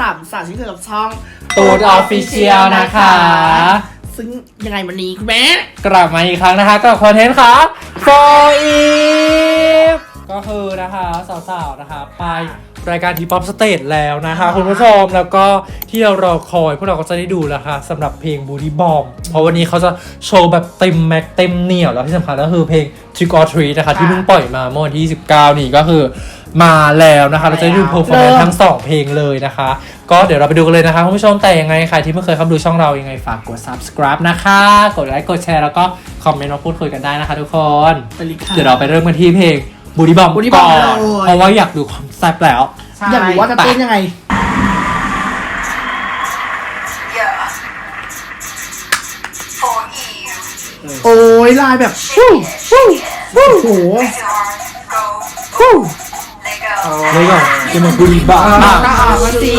สามสาวที่เกิดกับช่องตูดออฟฟิเชียลนะคะ ซึ่งยังไงวันนี้คุณแม่กลับมาอีกครั้งนะคะกับคอนเทนต์ค่ะ for eve ก็คือนะคะ สาวๆ นะคะ ไป รายการทีป๊อปสเตจแล้วนะคะคุณผู้ชมแล้วก็ที่เรารอคอยพวกเราก็จะได้ดูแล้วค่ะสำหรับเพลง Booty Bomb เพราะวันนี้เขาจะโชว์แบบเต็มแม็กเต็มเหนียวแล้วที่สำคัญก็คือเพลง Trick or Treat นะคะที่เพิ่งปล่อยมาเมื่อวันที่ 29 นี่ก็คือมาแล้วนะคะ เราจะได้ดูเพอร์ฟอร์แมนซ์ทั้งสองเพลงเลยนะคะ ก็เดี๋ยวเราไปดูกันเลยนะคะคุณผู้ชมแต่ยังไงใครที่ไม่เคยเข้ามาดูช่องเรายังไงฝากกด subscribe นะคะ กดไลค์กดแชร์แล้วก็คอมเมนต์มาพูดคุยกันได้นะคะ ทุกคนไปเลยค่ะเดี๋ยวเราไปเริ่มกันที่เพลง บูดี้บอม Booty ก่อ Bomb นเลย เพราะว่าอยากดูความแซ่บแล้วอยากรู้ว่าจะเต้นยังไง Yeah. For Eve. โอ้ยลายแบบฟู่ฟู่ฟู่โอ้โห Raise your arm. Go. ฟู่ Let go. เลยก่อนจะมาบูดี้บอมก็ออกมาสิ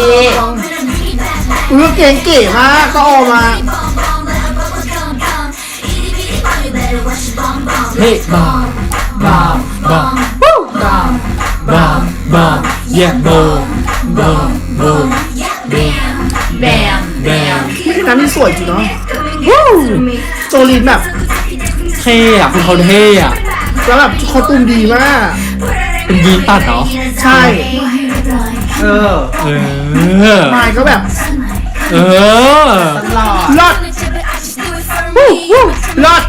เออเก๋เก๋มากก็ออกมา เฮ้บอมบอมบอมบอมบอมบ อมเย่บอมบอมบอมแบมแบมไม่ใช่น้ำที่สวยจริงเนาะโจลินแบบเท่อะคือเขาเท่อะแล้วแบบเขาตุ้มดีมาก เป็นยีนตัดเนาะใช่ เออ เออมายก็แบบ เออตลอดรอดรอด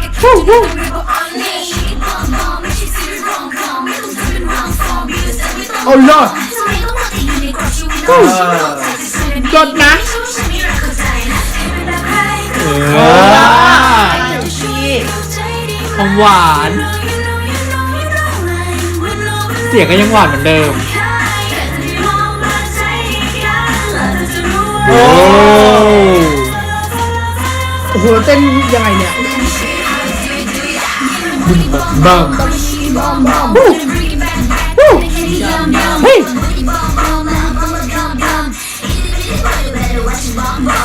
เอารอด เออรอดนะเอเอออความหวาน เสียงก็ยังหวานเหมือนเดิม โอ้โอ้โหแล้วเต้นยังไงเนี่ยบัมเฮ้ย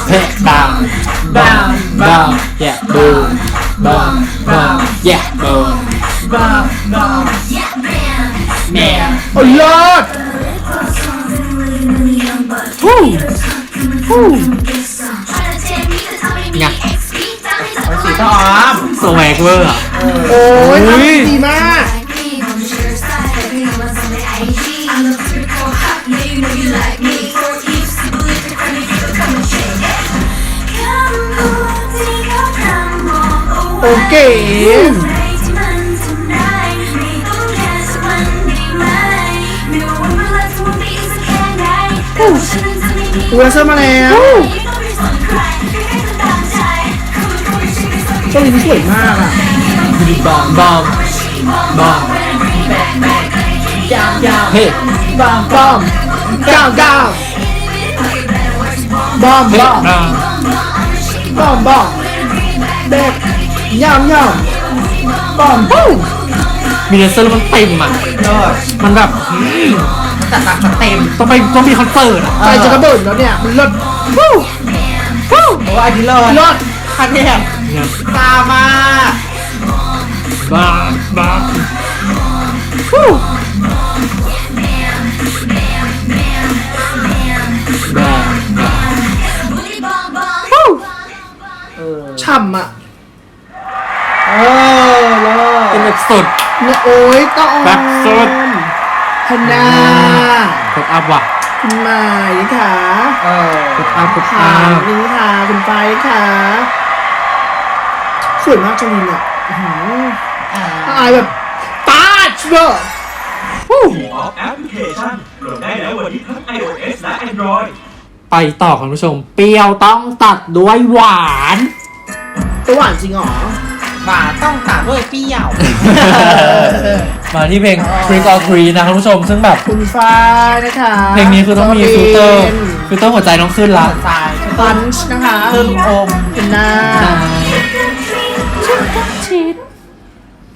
เฮ้บัมบัมบัมแย่บูมบัมบัมแย่บูมบ้าบ้าแม่เอารอดฮู้ฮู้ไงเอาสีทองสวกเวอร์โอ้ยดีมาก โอเคอูเซอร์มาแล้วโจลินสวยมากอะบัมบัมบัมยาวยาวเฮ้บอมบอมก้าวก้าวบอมเฮ้บอมบัมบอมบอมเด็ก ย่ำย่ำบอมบู้มีเลเซอร์แล้วมันเต็มอะเลิศมันแบบอืมจัดหนักจัดเต็ม ต้องไปต้องมีคอนเสิร์ตอะใจจะระเบิดแล้วเนี่ยมันเลิศวู้วู้โอ้อันนี้เลิศเลิศคันเทพเนี่ยตามมาบัมบัมวู้ ดเนี่ยโอ้ยต้องแบบสุดฮันนากดอัพว่ะคุณหมายค่ะเออกดอัพกดค่ะอัพนี่ค่ะคุณไฟค่ะสวยมากจริงอะอื้อหืออ่าอายแบบตาชเบอร์วู้ออฟแอปพลิเคชันโหลดได้แล้ววันนี้ทั้ง iOS และ Android ไปต่อคุณผู้ชม เปรี้ยวต้องตัดด้วยหวานตัวหวานจริงเหรอ หมาต้องตามด้วยเปรี้ยวมาที่เพลง Trick or Treat นะคุณผู้ชม ซึ่งแบบคุณฟ้ายนะคะเพลงนี้คือต้องมีฟิลเตอร์ฟิลเตอร์หัวใจต้องขึ้นละใช่บันช์นะคะขึ้นอมเป็นหน้า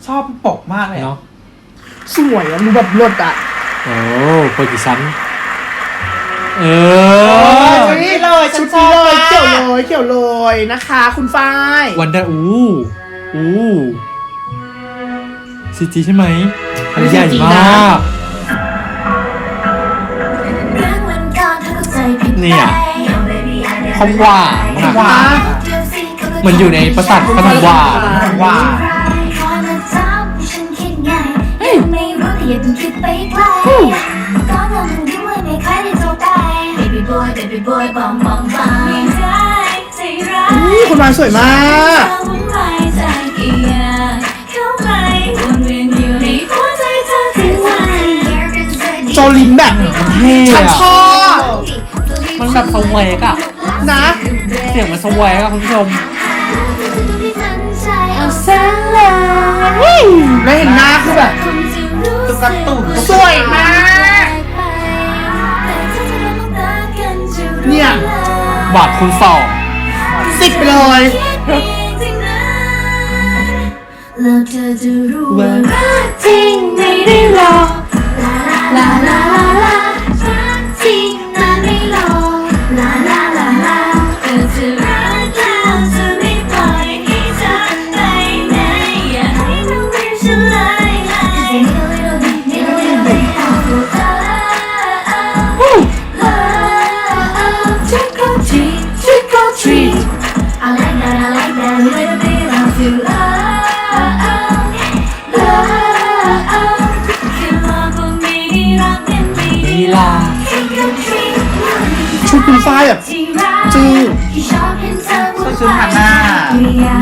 ชอบปกมากเลยเนาะสวยอะดูแบบรดอะ โอ้เปิดกี่ชั้นเอโอ้อชุดนี้เลยฉัชุนดชอนี้บเลยมากเกี่ยวเลยเกี่ยวเลยนะคะ คุณฝ้ายวันเดอร์อู้ อู้ซีจีใช่ไหมอันใหญ่มากรักวันก่อนเธอเข้าใจผิดเนี่ยความหวานอะหวานเหมือนอยู่ในประสาทขนมหวานหวานไม่รู้แต่อย่าเพิ่งคิดไปไกลก็นำถึงด้วยไม่ค่อยได้เท่ากัน Baby boy baby boy บอมบอมบอมไม่ได้ใจร้ายนี่คนมาสวยมากวุ่นวาย ใจกี่อย่างเข้าไปวนเวียนอยู่ในหัวใจเธอทุกวันโจลินแบบเท่ฉันชอะอบมันแบบสวกอะนะเสียงมันสวกอะคุณผู้ชมเอาแสงเลยแล้วเห็นหน้าคือแบบ ตุ๊กตาตุ่นสวยมาก เนี่ย บาทคุณสองสิบไปเลย แล้วเธอจะรู้ว่ารักจริงไม่ได้หลอกลาลาลาลา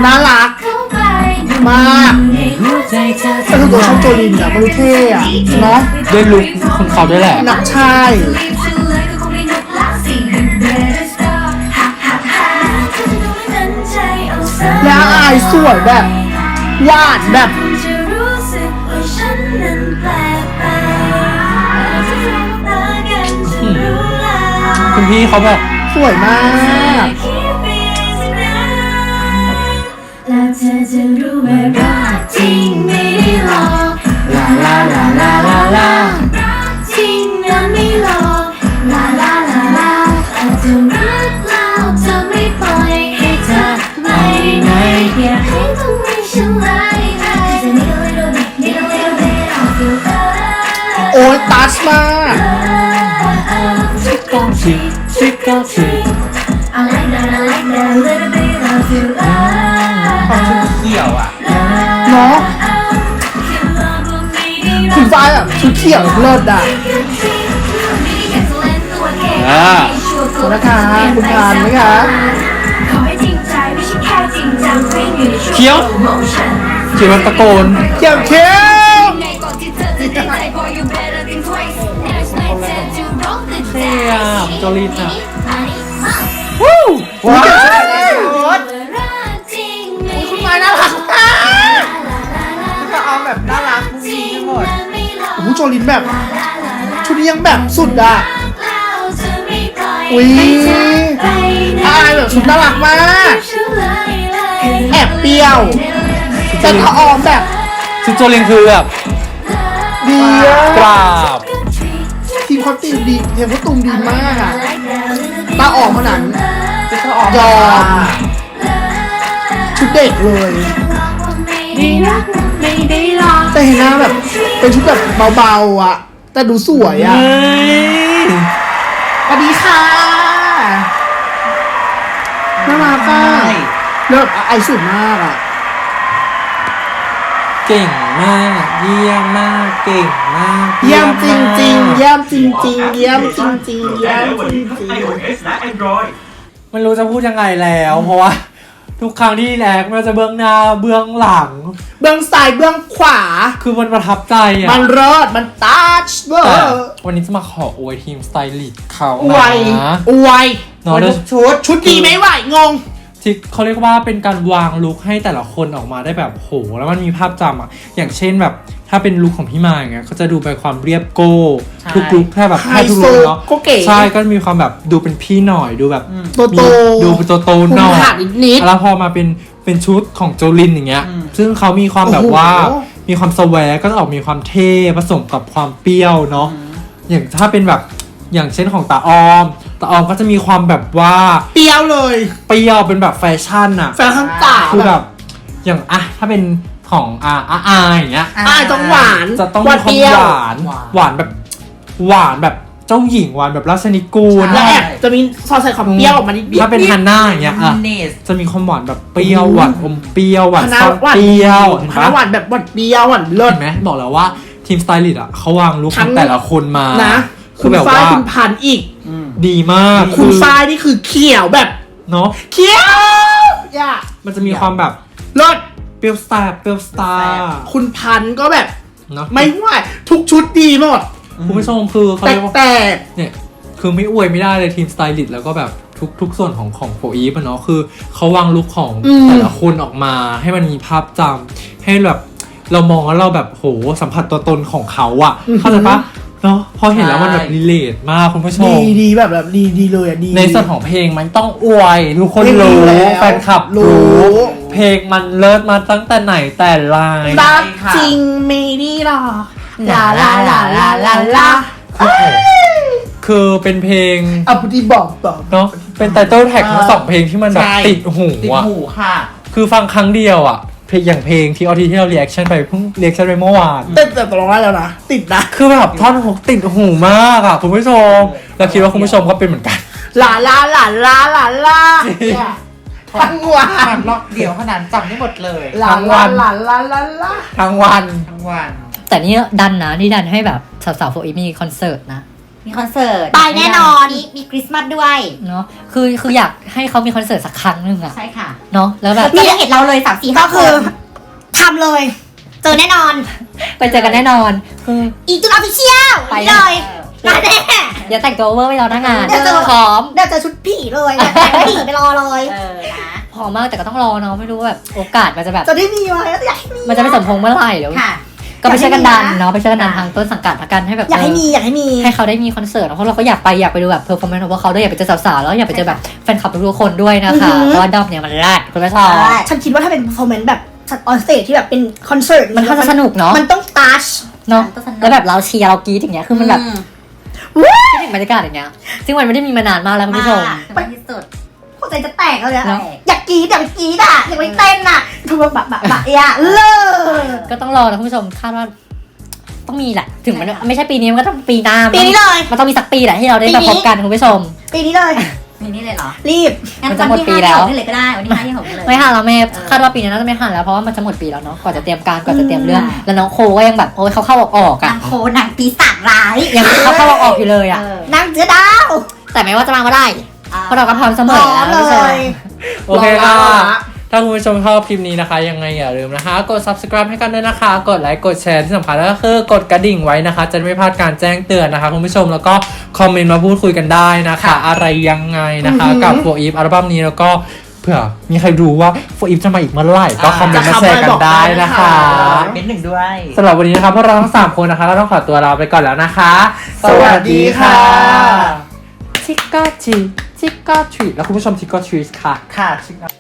น่ารักเข้าไปมากในหัวใจเธอแต่คือตัวชอบโจลินอะมันดูเท่อะเนาะด้วยลุคของเขาด้วยแหละหนักชายรีบฉันเลยก็คงไม่นึกแล้วสิ You better stop ฮ่าฮ่าฮ่าเธอจะดูไม่ทันใจเอาซะแล้วอายสวยแบบหวานแบบคุณจะรู้สึกว่าฉันนั้นแปลกไปจะมองตากันฉันรู้แล้วคุณพี่เขาแบบสวยมาก จะรู้ว่ารักจริงไม่ได้หลอกลาลาลาลาลาลารักจริงนะไม่หลอกลาลาลาลาอาจจะรักแล้วจะไม่ปล่อยให้เธอไปไหนอย่าให้ต้องมีฉันเลยเลย Just a little bit, little little bit of your love โอ้ยตัชมาก Trick or ชุดเขียวเลิศอะอ่าขอบคุณนะคะคุณทานไหมคะขอให้จริงใจไม่ใช่แค่จริงจังไม่อยู่ในช่วงเคี้ยว motion เขียนแบบตะโกนเขียวเขียวไงก่อนที่เธอจะได้ใจ boy you better think twice Next night tend to roll the เท่อะโจลินอะวู้ว้า แบบชุดนี้ยังแบบสุดอะอุ๊ยอายแบบชุดน่ารักมากแอบเปรี้ยวแต่ก็ออมแบบชุดโจลินคือแบบดีอะกราบทีมคอสตูมดีทีมคอสตูมดีมากอะตาออกมาหนังยอมชุดเด็กเลยไม่รักไม่ได้หลอกแต่เห็นหน้าแบบ เป็นชุดแบบเบาๆอะแต่ดูสวยอะเฮ้ยสวัสดีค่ะน่ารักอะเลิศไอสุดมากอะ เก่งมาก เยี่ยมมาก เก่งมาก เยี่ยมจริงจริงๆมากเยี่ยมจริงจริงๆเยี่ยมจริงจริงๆโหลดได้เยี่ยมแล้ววันจรินี้งทั้งจริง iOS และ Android ไม่รู้จะพูดยังไงแล้วเพราะว่า ทุกครั้งที่แลกไม่ว่าจะเบื้องหน้าเบื้องหลัง เบื้องซ้ายเบื้องขวา คือมันประทับใจอะมันเลิศมันตัชเวอแต่ร์วันนี้จะมาขออวยทีมสไตลิสต์เขาอวยนะอวยเนอะอวยทุกชุดชุดดีไหมไหวงง ที่เขาเรียกว่าเป็นการวางลุคให้แต่ละคนออกมาได้แบบโห แล้วมันมีภาพจำอะ อย่างเช่นแบบถ้าเป็นลุคของพี่มาอย่างเงี้ยก็จะดูไปความเรียบโก้ทุกลุคแค่แบบไฮแค่ทุกโซลุคเนาะก็เก๋ใช่ก็มีความแบบดูเป็นพี่หน่อยดูแบบโตโตมีดูเป็นโตโตๆหน่อยคุณขาดอีกนิด แล้วพอมาเป็นเป็นชุดของโจลินอย่างเงี้ยซึ่งเขามีความแบบโอ้โหว่ามีความสแวร์ก็จะออกมีความเท่ผสมกับความเปรี้ยวเนาะ อย่างถ้าเป็นแบบอย่างเช่นของตาออม ตาออมก็จะมีความแบบว่าเปรี้ยวเลย เปรี้ยวเป็นแบบแฟชั่นอะแฟนข้างตาคือแบบ อย่างอะถ้าเป็นของอาอาอาอย่างเงี้ยอายต้องหวาน จะต้องหวามีนควาเปมรี้ยวหวาน หวานแบบหวานแบบเจ้าหญิงหวานแบบราชนิกูลแล้วแอบจะมีซอสใส่ความเปรี้ยวออกมานิดๆถ้าเป็นฮันน่าอย่างเงี้ยอะเนสจะมีความหวานแบบเปรี้ยวหวานอมเปรี้ยวหวานคณะซ่อนหวานเปรี้ยวเห็นคณะปะหวานแบบหวานเปรี้ยวหวานเลิศเห็นไหมบอกแล้วว่าทีมสไตลิสต์อะเขาวางลุคขทั้องงแต่ละคนมานะคืคุอณแบบฝ้ายว่าคุณพันธุ์อีก ดีมากคุณฝ้ายนี่คือเขียวแบบเนาะเขียวอย่ามันจะมีความแบบเลิศเปรี้ยวสตาร์เปรี้ยวสตาร์คุณพันธุ์ก็แบบเนาะไม่ไหวทุกชุดดีหมดคุณผู้ชมคือเขาแต่เรียกว่าแต่เนี่ยคือไม่อวยไม่ได้เลยทีมสไตลิสต์แล้วก็แบบทุกทุกส่วนของของโฟอีฟอะเนาะคือเขาวางลุคของแต่ละคนออกมา ให้มันมีภาพจำให้แบบเรามองแล้วเราแบบโหสัมผัสตัวตนของเขาอะเข้าใจปะ เนาะพอเห็นแล้วมันแบบรีเลทมากคุณผู้ชดีมดีแบบแบบดีดีเลยอะดี ในส่วนของเพลงมันต้องอวยทุกคนเพลงดีรู้อยู่แล้ว แฟนคลับรู้รู้ เพลงมันเลิศมาตั้งแต่ไหนแต่ไรรักจริงไม่ได้หรอกลาลาลาลาลาลาคือเป็นเพลงเอาพุทธิบอกบอกเนาะเป็นไตเติลแท็กทั้งสองเพลงที่มันแบบใช่ ติดหูติดอะหูค่ะ คือฟังครั้งเดียวอะ เพลงอย่างเพลงที่ออทีที่เราเรีแอคชั่นไปเพิ่งเรีแอคชั่นไปเมื่อวานแต่แต่ตกลงได้แล้วนะ ติดนะ คือแบบท่อนหกติดหูมากอะคุณผู้ชมแล้วคิดว่าคุณผู้ชมก็เป็นเหมือนกันลาลาลาลาลาลาเนี่ยทั้งวัขนานดล็อกเดียวขนาดจำได้หมดเลยลาทั้งวัลานลาลาลาลาทั้งวัน ทั้งวัน แต่นี่ดันนะนี่ดันให้แบบสาวๆโฟอีมีคอนเสิร์ตนะ มีคอนเสิร์ตไปแน่นอน มีมีคริสต์มาสด้วย เนาะคือคืออยากให้เขามีคอนเสิร์ตสักครั้งหนึ่งอะใช่ค่ะเนาะแล้วแบบมีเห็นเราเลยสามสี่ห้าก็คือคนทำเลย เจอแน่นอน ไปเจอกันแน่นอนคือ อีจุดออฟฟิเชียลไปเลยมาแน่ อย่าแต่งตัวเวอร์ไปแล้วหน้างานเดี๋ยวเจอ พร้อมเดี๋ยวเจอชุดผีเลยเดี๋ยวแต่งผีไปรอเลยเออนะพร้อมมากแต่ก็ต้องรอเนาะไม่รู้ว่าแบบโอกาสมันจะแบบ จะได้มีไว้อยากให้มีมันจะไม่สมพงษ์เมื่อไหร่เดี๋ยวค่ะ ก็ไปช่วยกันดันอยากให้มีนะเนาะไปช่วยกันดันทางต้นสังกัดละกันให้แบบอยากให้มีอยากให้มีให้เขาได้มีคอนเสิร์ตเพราะเราก็อยากไปอยากไปดูแบบเพอร์ฟอร์แมนซ์ของพวกเขาด้วยอยากไปเจอสาวๆแล้วอยากไปเจอแบบแฟนคลับทุกๆคนด้วยนะคะอือหือเพราะว่าดอมเนี่ยมันแรดคุณผู้ชมฉันคิดว่าถ้าเป็น performance แบบออนสเตจที่แบบเป็นคอนเสิร์ตมันก็จะสนุกเนาะมันต้องตัชเนาะมันก็สนุกแล้วแบบเราเชียร์เรากรี๊ดอย่างเงี้ยคือมันแบบอืมคิดถึงบรรยากาศอย่างเงี้ยซึ่งมันไม่ได้มีมานานมากแล้วคุณผู้ชมมากเป็นที่สุด หัวใจจะแตกแล้วเนี่ยเนอะ อยากกรี๊ดอยากไปกรี๊ดอะอยากไปเต้นอะคือแบบแบบแบบแบบเอะเลิศ ก็ต้องรอนะคุณผู้ชมคาดว่า ต้องมีแหละ ถึงมันใช่ค่ะ ไม่ใช่ปีนี้มันก็ต้องปีหน้าปีนี้เลย มันต้องมีสักปีแหละที่เราได้ปีมานี้พบกันคุณผู้ชม ปีนี้เลย มีนี่เลยเหรอรีบ งั้นมันจะวันหมดที่ปีห้าแล้วที่หกนี่เลยก็ได้วันที่ห้าที่หกนี่เลย ไม่ทันแล้วแม่เออ คาดว่าปีนี้น่าจะไม่ทันแล้วเพราะว่ามันจะหมดปีแล้วเนาะกว่าจะเตรียมการกว่าจะเตรียมเรื่องอืมแล้วน้องโคก็ยังแบบโอ้ยเขาเข้าออกออกๆอะนางโคนางปีศาจร้ายยังเขาเข้าออกออกอยู่เลยอะเออ นางเจือดาวแต่ไม่ว่าจะมาเมื่อไหร่ เพราะเราก็พร้อมเสมพอร้อมนะเลคุณผู้ชมยโอเคค่ะรอละถ้าคุณผู้ชมชอบคลิปนี้นะคะ ยังไงอย่าลืมนะคะ กด subscribe ให้กันด้วยนะคะ กดไลค์ กดแชร์ที่สำคัญก็คือกดกระดิ่งไว้นะคะ จะได้ไม่พลาดการแจ้งเตือนนะคะ คุณผู้ชมแล้วก็คอมเมนต์มาพูดคุยกันได้นะคะ อะไรยังไงนะคะ กับ for if อัลบั้มนี้แล้วก็เผื่อมีใครรู้ว่า for if จะมาอีกเมื่อไหร่ก็คอมเมนต์มาแชร์กันได้นะคะเป็นหนึ่งด้วยสำหรับวันนี้นะคะพวกเราทั้งสามคนนะคะก็ต้องขอตัวลาไปก่อนแล้วนะคะ สวัสดีค่ะ ชิกก้าชีชิกก้าทรีแล้วคุณผู้ชมชิกก้าทรีค่ะ ค่ะชิค